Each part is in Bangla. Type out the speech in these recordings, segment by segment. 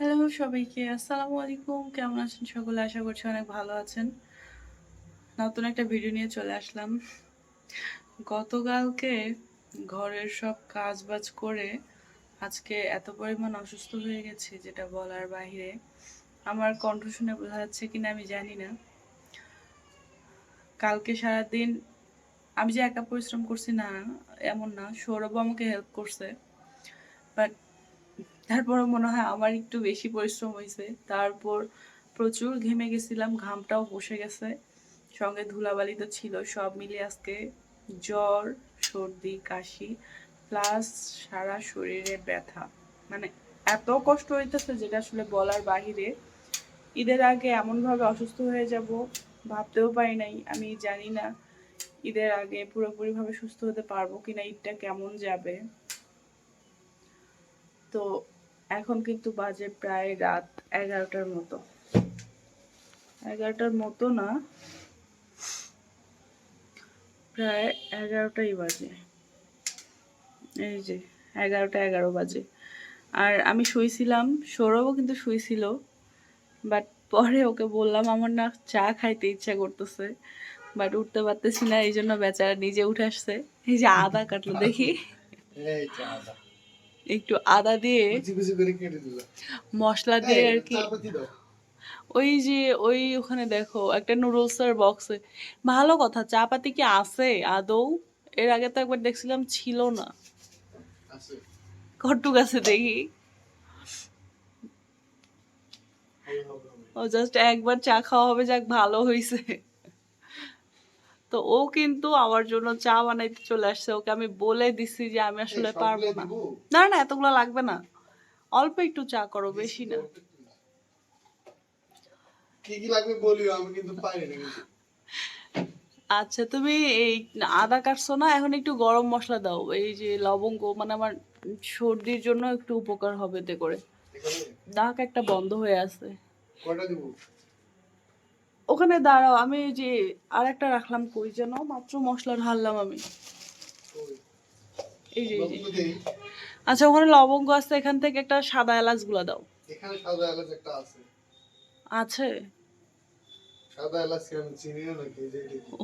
হ্যালো সবাইকে, আসসালামু আলাইকুম। কেমন আছেন সকলে? আশা করছি অনেক ভালো আছেন। নতুন একটা ভিডিও নিয়ে চলে আসলাম। গতকালকে ঘরের সব কাজ বাজ করে আজকে এত পরিমাণ অসুস্থ হয়ে গেছি, যেটা বলার বাইরে আমার কণ্ঠ শুনে বোঝা যাচ্ছে কিনা আমি জানি না। কালকে সারাদিন আমি যে একা পরিশ্রম করছি না, এমন না, সৌরভ আমাকে হেল্প করছে। বাট তারপরে মনে হয় আমার একটু বেশি পরিশ্রম হয়েছে। তারপর প্রচুর ঘেমে গেছিলাম, ঘামটাও বসে গেছে। সঙ্গে ধুলাবালি তো ছিল, সব মিলিয়ে আজকে জ্বর, সর্দি, কাশি, প্লাস সারা শরীরে ব্যথা। মানে এত কষ্ট হইতেছে যেটা আসলে বলার বাহিরে। ঈদের আগে এমনভাবে অসুস্থ হয়ে যাব, ভাবতেও পারি নাই, আমি জানি না ঈদের আগে পুরোপুরিভাবে সুস্থ হতে পারব কিনা, ঈদটা কেমন যাবে। তো এখন কিন্তু বাজে প্রায় রাত এগারোটার মতো। এগারোটার মতো না, প্রায় এগারোটাই বাজে। এই যে, এগারোটা এগারো বাজে। আর আমি শুয়েছিলাম সৌরভও কিন্তু শুয়েছিল বাট পরে ওকে বললাম, আমার না চা খাইতে ইচ্ছা করতেছে বাট উঠতে পারতেছি না এই জন্য বেচারা নিজে উঠে আসছে। এই যে আদা কাটলো দেখি। এই যে আদা। একটু আদা দিয়ে। মশলা দিয়ে আর কি। ওই যে ওই ওখানে দেখো একটা নুডলসের বক্সে ভালো কথা চা পাতি কি আছে আদৌ? এর আগে তো একবার দেখছিলাম ছিল না। কটুক আছে দেখি। ও জাস্ট একবার চা খাওয়া হবে যাক ভালো হয়েছে তো ও কিন্তু আমার জন্য চা বানাইতে চলে আসছে। ওকে আমি বলে দিছি যে আমি আসলে পারব না। না না এতগুলো লাগবে না। অল্প একটু চা করো বেশি না। কি কি লাগবে বলিও আমি কিন্তু পারি না আচ্ছা তুমি এই আদা কাটছো না? এখন একটু গরম মশলা দাও। এই যে লবঙ্গ মানে আমার সর্দির জন্য একটু উপকার হবে এতে করে। এখানে? একটা বন্ধ হয়ে আছে। কয়টা দিব? ওখানে দাঁড়াও আমি যে আর একটা রাখলাম কই যেন মাত্র মশলা ঢাললাম আমি। এই যে আচ্ছা ওখানে লবঙ্গ আছে এখান থেকে একটা সাদা এলাচগুলা দাও। এখানে সাদা এলাচ একটা আছে। আছে? সাদা এলাচ কি আমি চিনি না নাকি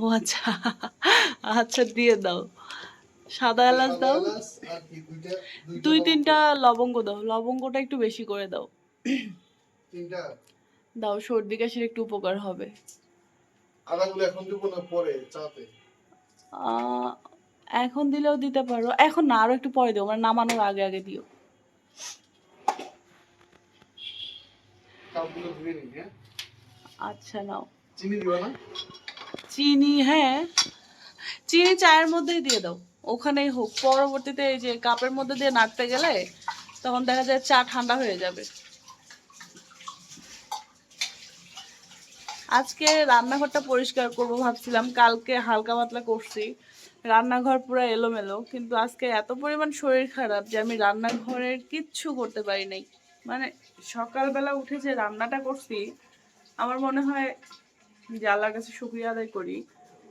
ও আচ্ছা আচ্ছা দিয়ে দাও। সাদা এলাচ দাও। দুই। তিনটা লবঙ্গ দাও লবঙ্গটা একটু বেশি করে দাও। তিনটা? দাও সর্দি কাশির একটু উপকার হবে। আদাগুলো এখন দিব না পরে চাতে এখন দিলেও দিতে পারো। এখন না আরও একটু পরে দিও মানে নামানোর আগে আগে দিও। কাপগুলো ধুয়ে নিই হ্যাঁ? আচ্ছা নাও। চিনি দিবা না? চিনি হ্যাঁ। চিনি চায়ের মধ্যেই দিয়ে দাও। ওখানেই হোক পরবর্তীতে এই যে কাপের মধ্যে দিয়ে নাড়তে গেলে তখন দেখা যায় চা ঠান্ডা হয়ে যাবে। আজকে রান্নাঘরটা পরিষ্কার করব ভাবছিলাম, কালকে হালকা পাতলা করছি। রান্নাঘর পুরো এলোমেলো, কিন্তু আজকে এত পরিমাণ শরীর খারাপ যে আমি রান্নাঘরের কিচ্ছু করতে পারি নাই। মানে সকালবেলা উঠে যে রান্নাটা করছি, আমার মনে হয় যে আল্লাহর কাছে শুক্রিয়া আদায় করি।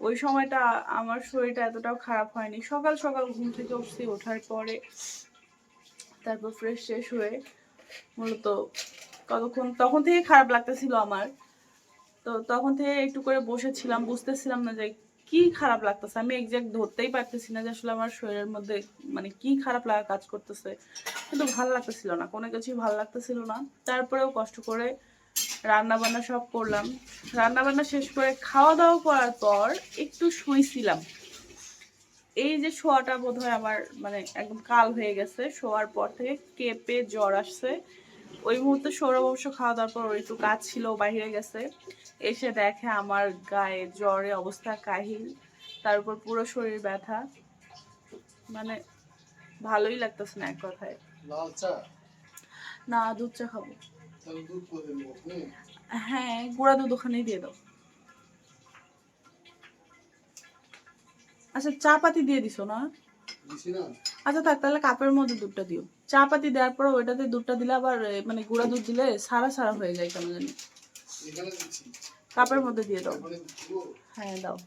ওই সময়টা আমার শরীরটা এতটাও খারাপ হয়নি। সকাল সকাল ঘুম থেকে উঠছি, ওঠার পরে তারপর ফ্রেশ শেষ হয়ে মূলত কতক্ষণ তখন থেকে খারাপ লাগতেছিল আমার। তো তখন থেকে একটু করে বসেছিলাম, বুঝতেছিলাম না যে কি খারাপ লাগতেছে। আমি এক্সাক্ট ধরতেই পারতেছি না যে আসলে আমার শরীরের মধ্যে মানে কি খারাপ লাগা কাজ করতেছে। কিন্তু ভালো লাগতেছিল না, কোনো কিছুই ভালো লাগতেছিল না। তারপরেও কষ্ট করে রান্না বান্না সব করলাম। রান্না বান্না শেষ করে খাওয়া দাওয়া করার পর একটু শুইছিলাম। এই যে শোয়াটা বোধ হয় আমার মানে একদম কাল হয়ে গেছে, শোয়ার পর থেকে কেঁপে জ্বর আসছে। ওই মুহূর্তে সৌরভ অবশ্য খাওয়া দাওয়ার পর একটু কাজ ছিল বাইরে গেছে। এসে দেখে আমার গায়ে জ্বরে অবস্থা কাহিল। তার উপর পুরো শরীর ব্যথা। মানে ভালোই লাগতেছে না এক কথায়। লাল চা? না দুধ চা খাব। আপনি হ্যাঁ? গুঁড়া দুধ ওখানেই দিয়ে দাও। আচ্ছা চা পাতি দিয়ে দিছো না? আচ্ছা থাক তাহলে কাপের মধ্যে দুধটা দিও। চা পাতি দেওয়ার পর ওইটাতে দুধটা দিলে আবার মানে গুঁড়া দুধ দিলে সারা সারা হয়ে যায় কেন জানি। কাপের মধ্যে দিয়ে দাও। হ্যাঁ দাও।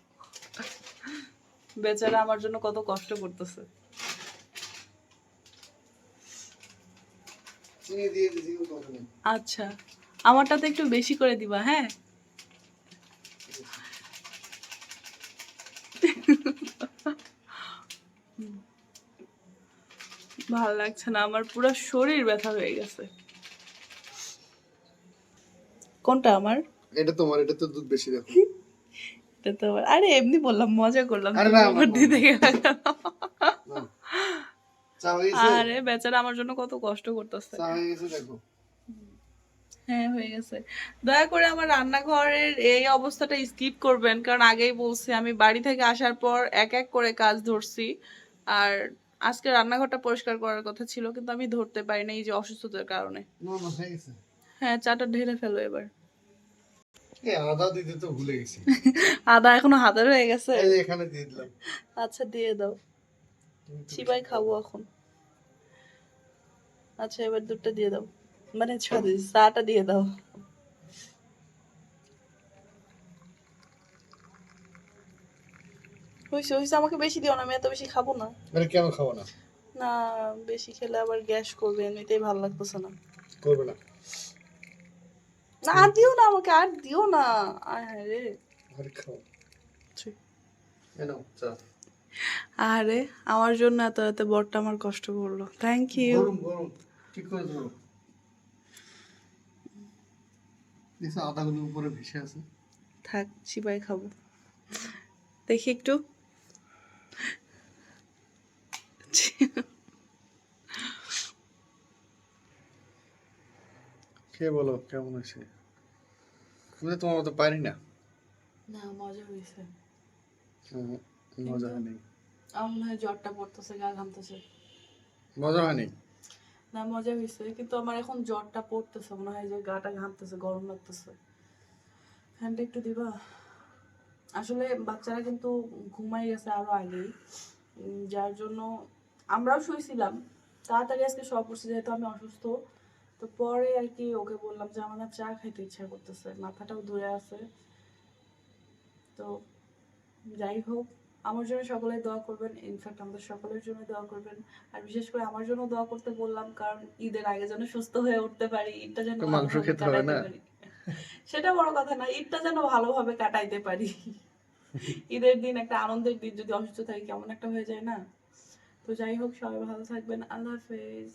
বেচারা আমার জন্য কত কষ্ট করতেছে। আচ্ছা আমারটাতে একটু বেশি করে দিবা হ্যাঁ? ভালো লাগছে না আমার পুরো শরীর ব্যথা হয়ে গেছে। কোনটা আমার? এটা তোমার এটা তো দুধ বেশি দেখো। এটা তো আরে এমনি বললাম মজা করলাম। আরে না, আমার হয়ে আরে বেচারা আমার জন্য কত কষ্ট করতেছে। চা হয়ে গেছে দেখো। হ্যাঁ হয়ে গেছে। দয়া করে আমার রান্নাঘরের এই অবস্থাটা স্কিপ করবেন কারণ আগেই বলছি আমি বাড়ি থেকে আসার পর এক এক করে কাজ ধরছি। আর আজকে রান্নাঘরটা পরিষ্কার করার কথা ছিল কিন্তু আমি ধরতে পারি না এই যে অসুস্থতার কারণে। হয়ে চাটা ঢেলে ফেলো এবার। আদা দিতে তো ভুলে গেছি। আদা এখনও হাতে রয়ে গেছে? এই এখানে দিয়ে দিলাম। আচ্ছা দিয়ে দাও। চিবাই খাব এখন। আচ্ছা এবার দুধটা দিয়ে দাও। মানে সরি চাটা দিয়ে দাও। হয়েছে হয়েছে আমাকে বেশি দিও না আমি এত বেশি খাব না। মানে কেন খাব না? না বেশি খেলে আবার গ্যাস করবে এমনিতেই ভালো লাগতেছে না। করবে না। না আর দিও না আমাকে আর দিও না। আয় হায় রে। আরে খাও। আরে আমার জন্য এত এত বরটা আমার কষ্ট করল। থ্যাংক ইউ আদাগুলো উপরে ভেসে আছে। থাক চিবাই খাব। দেখি একটু। কে বলো কেমন আছে? আমি তো তোমার মতো পারি না। না মজা হয়েছে। মজা হয়নি। আমার মনে হয় জ্বরটা পড়তেছে গা ঘামতেছে। মজা হয়নি? না মজা হয়েছে কিন্তু আমার এখন জ্বরটা পড়তেছে মনে হয় যে গাটা ঘামতেছে গরম লাগতেছে। ফ্যানটা একটু দিবা? আসলে বাচ্চারা কিন্তু ঘুমাই গেছে আরও আগেই। যার জন্য আমরাও শুয়েছিলাম তাড়াতাড়ি আজকে সব করছি যেহেতু আমি অসুস্থ। তো পরে আর কি ওকে বললাম যে আমার চা খাইতে ইচ্ছা করতেছে মাথাটাও ধরে আছে। তো যাই হোক আমার জন্য সকলে দোয়া করবেন ইনফ্যাক্ট আমাদের সকলের জন্য দোয়া করবেন। আর বিশেষ করে আমার জন্য দোয়া করতে বললাম কারণ ঈদের আগে যেন সুস্থ হয়ে উঠতে পারি ঈদটা যেন মাংস খেতে হবে না? সেটা বড় কথা না ঈদটা যেন ভালোভাবে কাটাইতে পারি। ঈদের দিন একটা আনন্দের দিন যদি অসুস্থ থাকি কেমন একটা হয়ে যায় না? তো যাই হোক সবাই ভালো থাকবেন আল্লাহ হাফেজ।